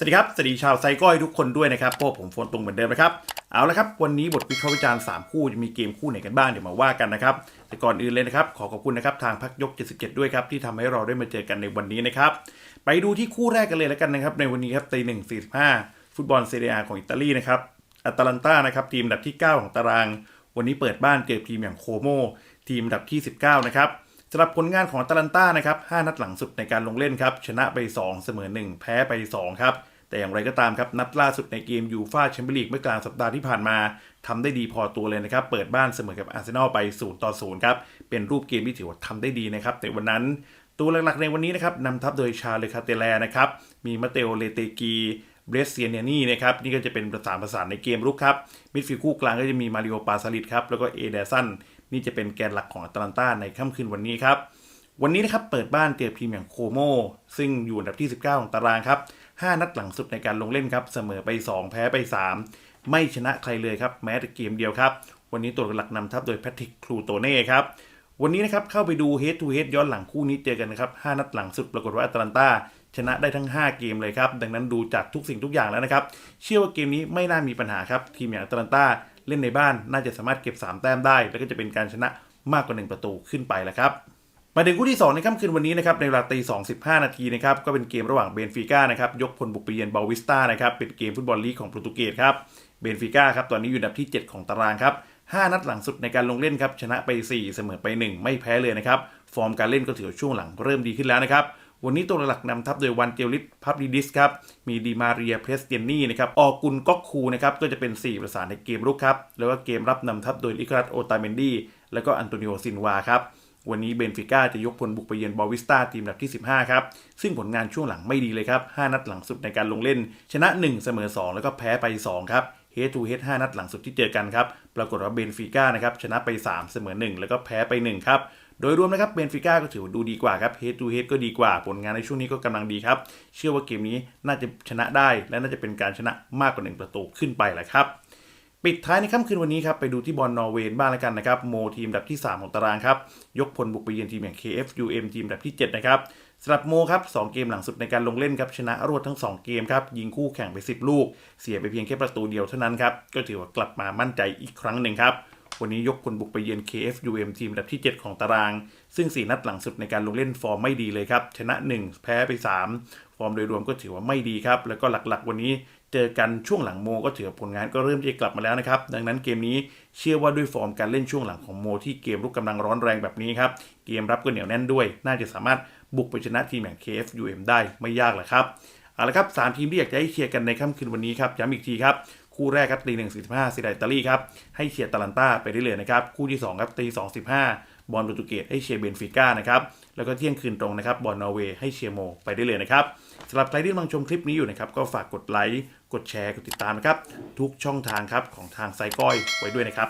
สวัสดีครับ สวัสดีชาวไซก้อยทุกคนด้วยนะครับพวกผมโฟนตรงเหมือนเดิมนะครับ เอาละครับ วันนี้บทวิเคราะห์วิจารณ์3คู่จะมีเกมคู่ไหนกันบ้างเดี๋ยวมาว่ากันนะครับ แต่ก่อนอื่นเลยนะครับ ขอขอบคุณนะครับทางพักยก 77 ด้วยครับ ที่ทำให้เราได้มาเจอกันในวันนี้นะครับ ไปดูที่คู่แรกกันเลยแล้วกันนะครับ ในวันนี้ครับตีหนึ่งสี่สิบห้าฟุตบอลเซเรียของอิตาลีนะครับอัตแลนตานะครับทีมอันดับที่ 9 ของตาราง วันนี้เปิดบ้านเจอทีมอย่างโคโมทีมอันดับที่ 19 นะครับสำหรับผลงานของอตาลันตานะครับ5นัดหลังสุดในการลงเล่นครับชนะไป 2 เสมอ 1 แพ้ไป2ครับ แต่อย่างไรก็ตามครับนัดล่าสุดในเกมยูฟาแชมเปี้ยนลีกเมื่อกลางสัปดาห์ที่ผ่านมาทำได้ดีพอตัวเลยนะครับ เปิดบ้านเสมอกับอาร์เซนอลไป0ต่อ0ครับ เป็นรูปเกมที่ถือว่าทำได้ดีนะครับแต่วันนั้น ตัวหลักๆในวันนี้นะครับนำทัพโดยชาเลคาเตแลนะครับ มีมาเตโอเลเตกีเบรสเซียเนียนี่นะครับนี่ก็จะเป็นประสานประสานในเกมรุกครับมิดฟิลด์คู่กลางก็จะมีมาริโอปาซาลิดครับแล้วก็เอเดซันนี่จะเป็นแกนหลักของอัตแลนตาในค่ำคืนวันนี้ครับวันนี้นะครับเปิดบ้านเจอทีมอย่างโคโมซึ่งอยู่อันดับที่ 19 ของตารางครับ 5 นัดหลังสุดในการลงเล่นครับ เสมอไป 2 แพ้ไป 3 ไม่ชนะใครเลยครับ แม้แต่เกมเดียวครับ วันนี้ตัวหลักนำทัพโดยแพทริกคลูโตเน่ครับ วันนี้นะครับเข้าไปดู head to head ย้อนหลังคู่นี้เจอกันนะครับ 5 นัดหลังสุดปรากฏว่าแอตแลนตาชนะได้ทั้ง 5 เกมเลยครับ ดังนั้นดูจากทุกสิ่งทุกอย่างแล้วนะครับ เชื่อว่าเกมนี้ไม่น่ามีปัญหาครับ ทีมอย่างอัตแลนตาเล่นในบ้านน่าจะสามารถเก็บ 3 แต้มได้ แล้วก็จะเป็นการชนะมากกว่า 1 ประตูขึ้นไปแล้วครับ มาถึงคู่ที่ 2 ในค่ำคืนวันนี้นะครับในเวลาตี2.15นาทีนะครับก็เป็นเกมระหว่างเบนฟิก้านะครับยกพลบุกไปเยือนบาวิสตานะครับเป็นเกมฟุตบอลลีกของโปรตุเกสครับเบนฟิก้าครับตอนนี้อยู่อันดับที่ 7 ของตารางครับ5นัดหลังสุดในการลงเล่นครับชนะไป 4 เสมอไป 1 ไม่แพ้เลยนะครับฟอร์มการเล่นก็ถือว่าช่วงหลังเริ่มดีขึ้นแล้วนะครับวันนี้ตัวหลักนำทัพโดยวันเจลิสพับดิดิสครับ มีดีมาเรียเพรสเตียนี่นะครับ ออกุนก็คูนะครับ ก็จะเป็น 4 ประสานในเกมรุกครับ แล้วก็เกมรับนำทัพโดยลิครัสโอตาเมนดี แล้วก็อันโตนิโอซินวาครับ วันนี้เบนฟิก้าจะยกพลบุกไปเยือนบอวิสตาทีมอันดับที่ 15 ครับ ซึ่งผลงานช่วงหลังไม่ดีเลยครับ 5 นัดหลังสุดในการลงเล่น ชนะ 1 เสมอ 2 แล้วก็แพ้ไป 2 ครับเฮดทูเฮด5นัดหลังสุดที่เจอกันครับ ปรากฏว่าเบนฟิก้านะครับชนะไป 3 เสมอ 1 แล้วก็แพ้ไป 1 ครับโดยรวมนะครับเบนฟิก้าก็ถือดูดีกว่าครับเฮดทูเฮดก็ดีกว่าผลงานในช่วงนี้ก็กำลังดีครับ เชื่อว่าเกมนี้น่าจะชนะได้ และน่าจะเป็นการชนะมากกว่า 1 ประตูขึ้นไปแหละครับ ปิดท้ายในค่ำคืนวันนี้ครับไปดูที่บอลนอร์เวย์บ้างแล้วกันนะครับโมทีมดับที่ 3 ของตารางครับ ยกพลบุกไปเยือนทีมอย่าง KFUM ทีมดับที่ 7 นะครับสำหรับโมครับ2เกมหลังสุดในการลงเล่นครับชนะรวดทั้ง 2 เกมครับยิงคู่แข่งไป 10 ลูก เสียไปเพียงแค่ประตูเดียวเท่านั้นครับก็ถือว่ากลับมามั่นใจอีกครั้งหนึ่งครับ วันนี้ยกพลบุกไปเยือน KFUM ทีมอันดับที่ 7 ของตาราง ซึ่ง 4 นัดหลังสุดในการลงเล่นฟอร์มไม่ดีเลยครับ ชนะ 1 แพ้ไป 3 ฟอร์มโดยรวมก็ถือว่าไม่ดีครับ แล้วก็หลักๆ วันนี้เจอกันช่วงหลังโมก็ถือว่าผลงานก็เริ่มจะกลับมาแล้วนะครับ ดังนั้นเกมนี้เชื่อว่าด้วยฟอร์มการเล่นช่วงหลังของโม ที่เกมรุกกำลังร้อนแรงแบบนี้ครับ เกมรับก็เหนียวแน่นด้วย น่าจะสามารถบุกไปชนะทีมอย่าง KFUM ได้ไม่ยากแหละครับเอาละครับสามทีมที่อยากจะให้เชียร์กันในค่ำคืนวันนี้ครับย้ำอีกทีครับ คู่แรกครับตีหนึ่งสี่สิบห้าซีไดอิตาลีครับให้เชียร์ตาลันตาไปได้เลยนะครับคู่ที่2ครับตีสองสิบห้าบอลโปรตุเกสให้เชียร์เบนฟิก้านะครับแล้วก็เที่ยงคืนตรงนะครับบอลนอร์เวย์ให้เชียร์โมไปได้เลยนะครับสำหรับใครที่กำลังชมคลิปนี้อยู่นะครับก็ฝากกดไลค์กดแชร์กดติดตามนะครับทุกช่องทางครับของทางไซก้อยไว้ด้วยนะครับ